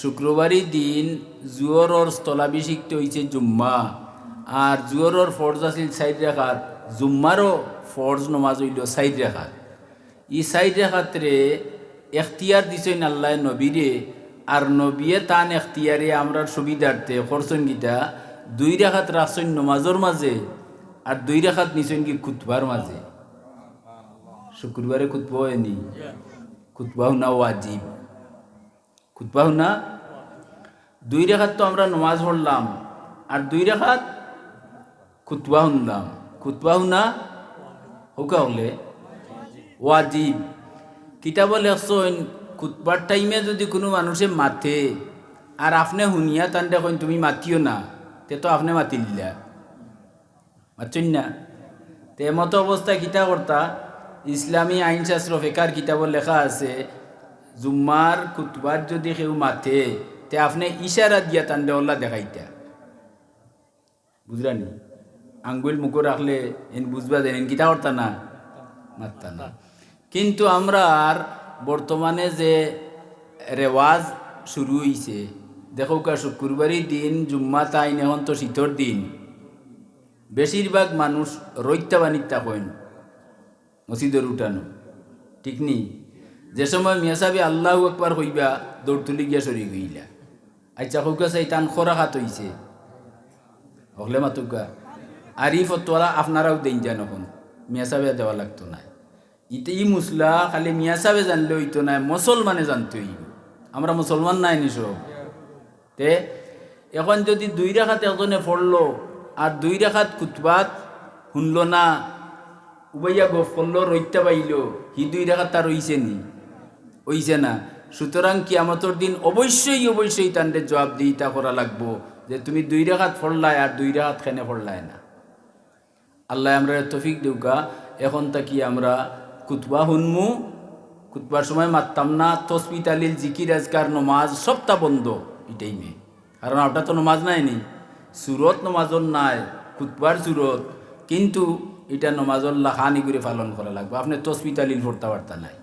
শুক্রবারই দিন জুয়রর স্থলাভিষিক্ত হয়েছে জুম্মা। আর জুয়রর ফর্জ আছিল সাইড রেখাত জুম্মারও ফর্জ নমাজ হইল সাইড রেখাত। ই সাইড রেখাতরে এখতিয়ার দিছেন আল্লাহ নবীরে আর নবীয়ে তান এখতিয়ারে আমরা সুবিধার্থে খরচন গীতা দুই রেখাত রাখছেন নমাজর মাঝে আর দুই রেখাত নিছেন কি খুতবার মাঝে। শুক্রবারে খুতবা হয়নি? খুতবাও না ওয়াজিব। খুতবাও না দুই রেখাত তো আমরা নমাজ পড়লাম, আর দুই রেখাত খুতবা শুনলাম। খুতবা শুনা হোকা হলে ওয়াজিব। কিতাব লেখছেন খুতবার টাইমে যদি কোনো মানুষে মাথে আর আপনি শুনিয়া তান দেখুন তুমি মাতিও না তে তো আপনি মাতি দিলা মাতছেন না? তে মতো অবস্থায় কিতা কর্তা ইসলামী আইনশাস্ত্র ফেকার কিতাবত লেখা আছে জুম্মার কুতবার যদি কেউ মাথে তে আপনি ইশারা দিয়া তান দেওয়াল্লা দেখাইতা। বুঝলানি আঙ্গুল মুখো রাখলে এন বুঝবা দেন কিতা করতা না? মারতা না। কিন্তু আমরা আর বর্তমানে যে রেওয়াজ শুরু হইছে, দেখো কা শুক্রবারই দিন, জুম্মা তাই এখন তো শীতর দিন। বেশিরভাগ মানুষ রৈত্যা বাণিত্যা মসজিদের উঠানো। ঠিক নি? যে সময় মিয়া সাহেব আল্লাহ একবার হইবা, দৌড় তুলি গিয়া সরি গইলা আচ্ছা হৌকা চাই টান খরা হাত হইছে। হকলে মাতুকা আর ই ফতোয়ালা আপনারাও দেন যান এখন মিয়া সাহেবে দেওয়া লাগতো না। ইতে ই মুসলা, খালি মিয়া সাহেবে জানলে হইতো না, মুসলমানে জানতে হইব। আমরা মুসলমান নাই নি সব। তে, এখন যদি দুই রেখাত একজনে পড়ল, আর দুই রেখাত কুতবাত শুনলো না, উবাইয়া গফ করল রইতে পাইল, হি দুই রেখাত তার হইছে নি। হইছে না, সুতরাং কিয়ামতর দিন অবশ্যই অবশ্যই তান্ডে জবাব দিইতা করা লাগবো যে তুমি দুই রেখাত পড়লাই আর দুই রেখাত খেনে পড়লাই না। আল্লাহ আমরা তফিক দেউকা এখন তাকি আমরা কুতবা হুনমু। কুতবার সময় মারতাম না, তসবি তালিল, জিকির, আজকার, নমাজ, সবটা বন্ধ এটাই মে কারণ ওটা তো নমাজ নাই নি। সুরত নমাজর নাই কুতবার সুরত। কিন্তু এটা নমাজর লাখানি করে পালন করা লাগবে। আপনি তসবি তালিল পড়তে পারতা নাই।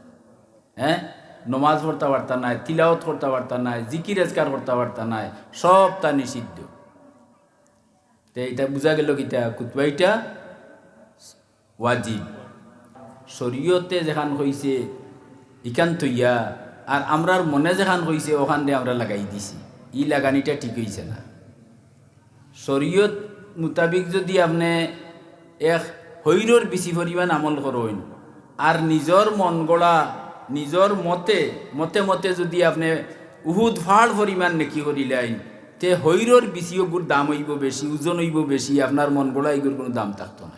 হ্যাঁ? নমাজ পড়তে পারতা নাই তিলাওত করতে পারতা নাই জিকির, আজকার করতে পারতা নাই সব তা নিষিদ্ধ। তো এটা বোঝা গেল কিতা কুতবাইটা ওয়াজিব। শরীয়তে যেখান হইছে ইকান তৈয়া আর আমরার মনে যেখান হইছে, ওখান দিয়ে আমরা লাগাই দিছি। ই লাগানিটা ঠিক হইছে না। শরীয়ত মোতাবিক যদি আপনি এক হৈরর বেশি পরিমাণ আমল করেন আর নিজর মন গড়া নিজর মতে মতে মতে যদি আপনি উহুদ ফাড় পরিমাণ নেকি করিলেন, তে হৈরর বেশিও দাম হইব বেশি, ওজন হইব বেশি, আপনার মন গোলা এগুলোর কোনো দাম থাকতো না।